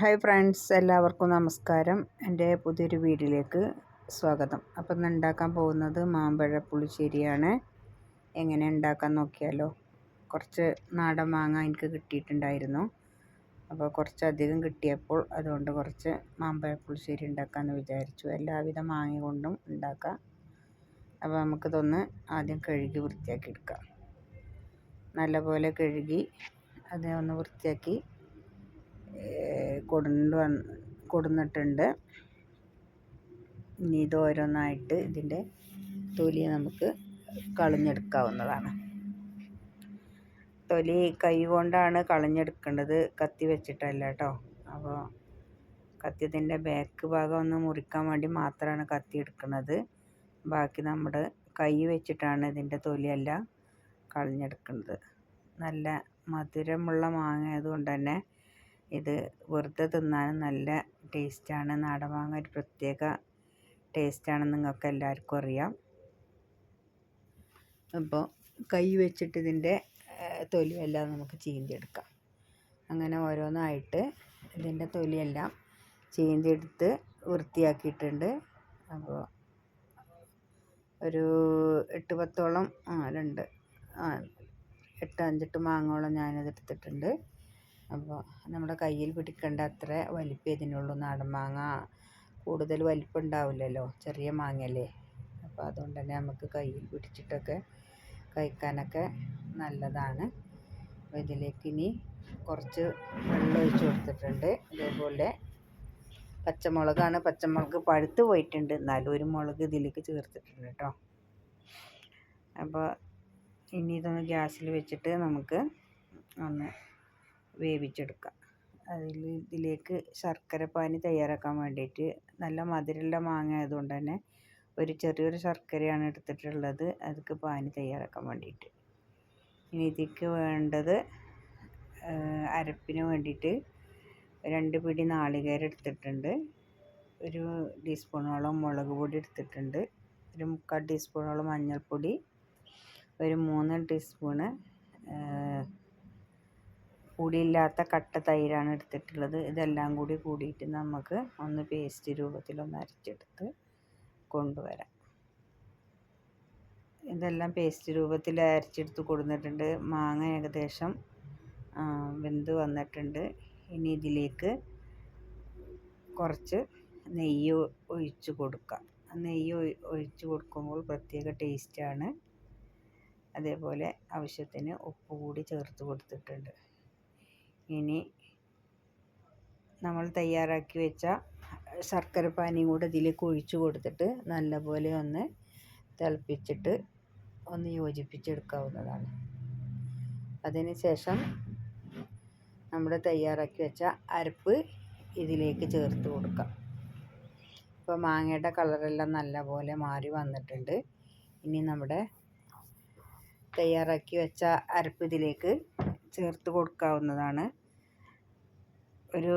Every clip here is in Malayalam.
ഹായ് ഫ്രണ്ട്സ് എല്ലാവർക്കും നമസ്കാരം. എന്റെ പുതിയൊരു വീഡിയോയിലേക്ക് സ്വാഗതം. അപ്പം ഇന്ന് ഉണ്ടാക്കാൻ പോകുന്നത് മാമ്പഴ പുളിശ്ശേരിയാണ്. എങ്ങനെ ഉണ്ടാക്കാൻ നോക്കിയാലോ കുറച്ച് നാടൻ മാങ്ങ എനിക്ക് കിട്ടിയിട്ടുണ്ടായിരുന്നു. അപ്പോൾ കുറച്ചധികം കിട്ടിയപ്പോൾ അതുകൊണ്ട് കുറച്ച് മാമ്പഴ പുളിശ്ശേരി ഉണ്ടാക്കാമെന്ന് വിചാരിച്ചു. എല്ലാവിധ മാങ്ങ കൊണ്ടും ഉണ്ടാക്കാം. അപ്പോൾ നമുക്കിതൊന്ന് ആദ്യം കഴുകി വൃത്തിയാക്കി എടുക്കാം. നല്ലപോലെ കഴുകി അതിനെ ഒന്ന് വൃത്തിയാക്കി കൊടുണ്ട് വന്ന് കൊടുന്നിട്ടുണ്ട്. ഇനി ഇത് ഓരോന്നായിട്ട് ഇതിന്റെ തൊലി നമുക്ക് കളഞ്ഞെടുക്കാവുന്നതാണ്. തൊലി കൈ കൊണ്ടാണ് കളഞ്ഞെടുക്കേണ്ടത്. കത്തി വെച്ചിട്ടല്ല കേട്ടോ. അപ്പോൾ കത്തിയതിന്റെ ബാക്ക് ഭാഗം ഒന്ന് മുറിക്കാൻ വേണ്ടി മാത്രമാണ് കത്തി എടുക്കുന്നത് ബാക്കി നമ്മുടെ കൈ വെച്ചിട്ടാണ് ഇതിന്റെ തൊലിയെല്ലാം കളഞ്ഞെടുക്കുന്നത് നല്ല മധുരമുള്ള മാങ്ങ ആയതുകൊണ്ട് തന്നെ ഇത് വെറുതെ തിന്നാനും നല്ല ടേസ്റ്റാണ്. നാടൻ മാങ്ങ ഒരു പ്രത്യേക ടേസ്റ്റാണെന്ന് നിങ്ങൾക്ക് എല്ലാവർക്കും അറിയാം. അപ്പോൾ കൈ വെച്ചിട്ട് ഇതിന്റെ തൊലിയെല്ലാം നമുക്ക് ചീന്തിയെടുക്കാം അങ്ങനെ ഓരോന്നായിട്ട് ഇതിന്റെ തൊലിയെല്ലാം ചീന്തിയെടുത്ത് വൃത്തിയാക്കിയിട്ടുണ്ട്. അപ്പോൾ ഒരു എട്ട് പത്തോളം ആ രണ്ട് ആ എട്ട് അഞ്ചെട്ട് മാങ്ങോളം ഞാനത് എടുത്തിട്ടുണ്ട് അപ്പോൾ നമ്മുടെ കയ്യിൽ പിടിക്കേണ്ട അത്ര വലിപ്പം ഇതിനുള്ളൂ. നാടൻ മാങ്ങ കൂടുതൽ വലിപ്പം ഉണ്ടാവില്ലല്ലോ. ചെറിയ മാങ്ങയല്ലേ. അപ്പോൾ അതുകൊണ്ട് തന്നെ നമുക്ക് കയ്യിൽ പിടിച്ചിട്ടൊക്കെ കഴിക്കാനൊക്കെ നല്ലതാണ്. അപ്പോൾ ഇതിലേക്ക് ഇനി കുറച്ച് വെള്ളം ഒഴിച്ച് കൊടുത്തിട്ടുണ്ട്. അതേപോലെ പച്ചമുളകാണ്. പച്ചമുളക് പഴുത്ത് പോയിട്ടുണ്ട്. എന്നാലും ഒരു മുളക് ഇതിലേക്ക് ചേർത്തിട്ടുണ്ട് കേട്ടോ. അപ്പോൾ ഇനി ഇതൊന്ന് ഗ്യാസിൽ വെച്ചിട്ട് നമുക്ക് ഒന്ന് വേവിച്ചെടുക്കാം അതിൽ ഇതിലേക്ക് ശർക്കര പാനി തയ്യാറാക്കാൻ വേണ്ടിയിട്ട് നല്ല മധുരമുള്ള മാങ്ങ ആയതുകൊണ്ട് തന്നെ ഒരു ചെറിയൊരു ശർക്കരയാണ് എടുത്തിട്ടുള്ളത്. അതിക്ക് പാനി തയ്യാറാക്കാൻ വേണ്ടിയിട്ട്. ഇനി ഇതിക്ക് വേണ്ടത് അരപ്പിന് വേണ്ടിയിട്ട് രണ്ട് പിടി നാളികേരം എടുത്തിട്ടുണ്ട്. ഒരു ടീസ്പൂണോളം മുളക് പൊടി എടുത്തിട്ടുണ്ട്. ഒരു മുക്കാൽ ടീസ്പൂണോളം മഞ്ഞൾപ്പൊടി. ഒരു മൂന്ന് ടീസ്പൂണ് പുളിയില്ലാത്ത കട്ട തൈരാണ് എടുത്തിട്ടുള്ളത്. ഇതെല്ലാം കൂടി കൂടിയിട്ട് നമുക്ക് ഒന്ന് പേസ്റ്റ് രൂപത്തിലൊന്ന് അരച്ചെടുത്ത് കൊണ്ടുവരാം. ഇതെല്ലാം പേസ്റ്റ് രൂപത്തിൽ അരച്ചെടുത്ത് കൊടുത്തിട്ടുണ്ട്. മാങ്ങ ഏകദേശം വെന്ത് വന്നിട്ടുണ്ട്. ഇനി ഇതിലേക്ക് കുറച്ച് നെയ്യ് ഒഴിച്ച് കൊടുക്കാം. നെയ്യ് ഒഴിച്ച് കൊടുക്കുമ്പോൾ പ്രത്യേക ടേസ്റ്റാണ്. അതേപോലെ ആവശ്യത്തിന് ഉപ്പ് കൂടി ചേർത്ത് കൊടുത്തിട്ടുണ്ട്. ഇനി നമ്മൾ തയ്യാറാക്കി വെച്ച ശർക്കര പാനിയും കൂടെ ഇതിലേക്ക് ഒഴിച്ച് കൊടുത്തിട്ട് നല്ലപോലെ ഒന്ന് തിളപ്പിച്ചിട്ട് ഒന്ന് യോജിപ്പിച്ചെടുക്കാവുന്നതാണ്. അതിന് ശേഷം നമ്മൾ തയ്യാറാക്കി വെച്ച അരപ്പ് ഇതിലേക്ക് ചേർത്ത് കൊടുക്കാം. ഇപ്പോൾ മാങ്ങയുടെ കളറെല്ലാം നല്ലപോലെ മാറി വന്നിട്ടുണ്ട്. ഇനി നമ്മുടെ തയ്യാറാക്കി വെച്ച അരപ്പ് ഇതിലേക്ക് ചേർത്ത് കൊടുക്കാവുന്നതാണ്. ഒരു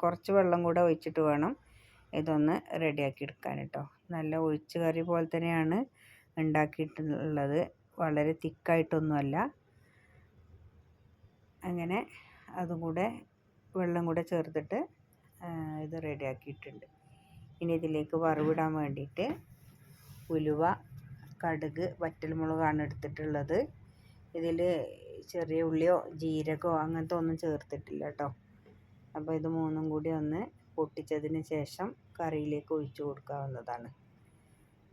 കുറച്ച് വെള്ളം കൂടെ ഒഴിച്ചിട്ട് വേണം ഇതൊന്ന് റെഡിയാക്കി എടുക്കാൻ കേട്ടോ. നല്ല ഒഴിച്ച് കറി പോലെ തന്നെയാണ് ഉണ്ടാക്കിയിട്ടുള്ളത്. വളരെ തിക്കായിട്ടൊന്നുമല്ല. അങ്ങനെ അതും കൂടെ വെള്ളം കൂടെ ചേർത്തിട്ട് ഇത് റെഡിയാക്കിയിട്ടുണ്ട്. ഇനി ഇതിലേക്ക് വറവിടാൻ വേണ്ടിയിട്ട് ഉലുവ കടുക് വറ്റൽമുളകാണ് എടുത്തിട്ടുള്ളത്. ഇതിൽ ചെറിയ ഉള്ളിയോ ജീരകമോ അങ്ങനത്തെ ഒന്നും ചേർത്തിട്ടില്ല കേട്ടോ. അപ്പോൾ ഇത് മൂന്നും കൂടി ഒന്ന് പൊട്ടിച്ചതിന് ശേഷം കറിയിലേക്ക് ഒഴിച്ചു കൊടുക്കാവുന്നതാണ്.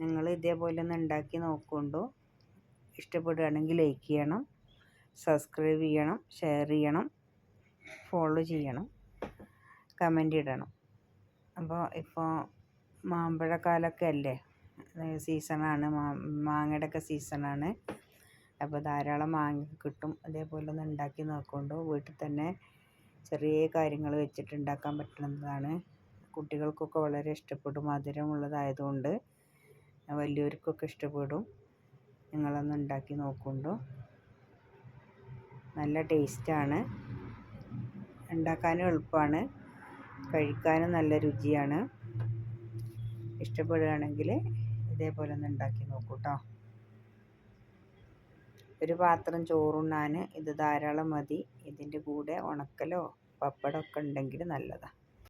നിങ്ങൾ ഇതേപോലെ ഒന്ന് ഉണ്ടാക്കി നോക്കുകൊണ്ടു. ഇഷ്ടപ്പെടുകയാണെങ്കിൽ ലൈക്ക് ചെയ്യണം സബ്സ്ക്രൈബ് ചെയ്യണം ഷെയർ ചെയ്യണം ഫോളോ ചെയ്യണം കമന്റ് ഇടണം. അപ്പോൾ ഇപ്പോൾ മാമ്പഴക്കാലമൊക്കെ അല്ലേ? സീസണാണ്. മാങ്ങയുടെ ഒക്കെ സീസണാണ്. അപ്പോൾ ധാരാളം മാങ്ങ കിട്ടും. അതേപോലെ ഒന്ന് ഉണ്ടാക്കി നോക്കുകൊണ്ട് വീട്ടിൽ തന്നെ ചെറിയ കാര്യങ്ങൾ വെച്ചിട്ട് ഉണ്ടാക്കാൻ പറ്റുന്നതാണ്. കുട്ടികൾക്കൊക്കെ വളരെ ഇഷ്ടപ്പെടും. മധുരമുള്ളതായതുകൊണ്ട് വലിയവർക്കൊക്കെ ഇഷ്ടപ്പെടും. നിങ്ങളൊന്ന് ഉണ്ടാക്കി നോക്കുന്നുണ്ടോ. നല്ല ടേസ്റ്റാണ്. ഉണ്ടാക്കാനും എളുപ്പമാണ്. കഴിക്കാനും നല്ല രുചിയാണ്. ഇഷ്ടപ്പെടുകയാണെങ്കിൽ ഇതേപോലെ ഒന്ന് ഉണ്ടാക്കി നോക്കൂ കേട്ടോ ഒരു പാത്രം ചോറുണ്ണാൻ ഇത് ധാരാളം മതി. ഇതിന്റെ കൂടെ ഉണക്കലോ പപ്പടമൊക്കെ ഉണ്ടെങ്കിൽ നല്ലതാണ്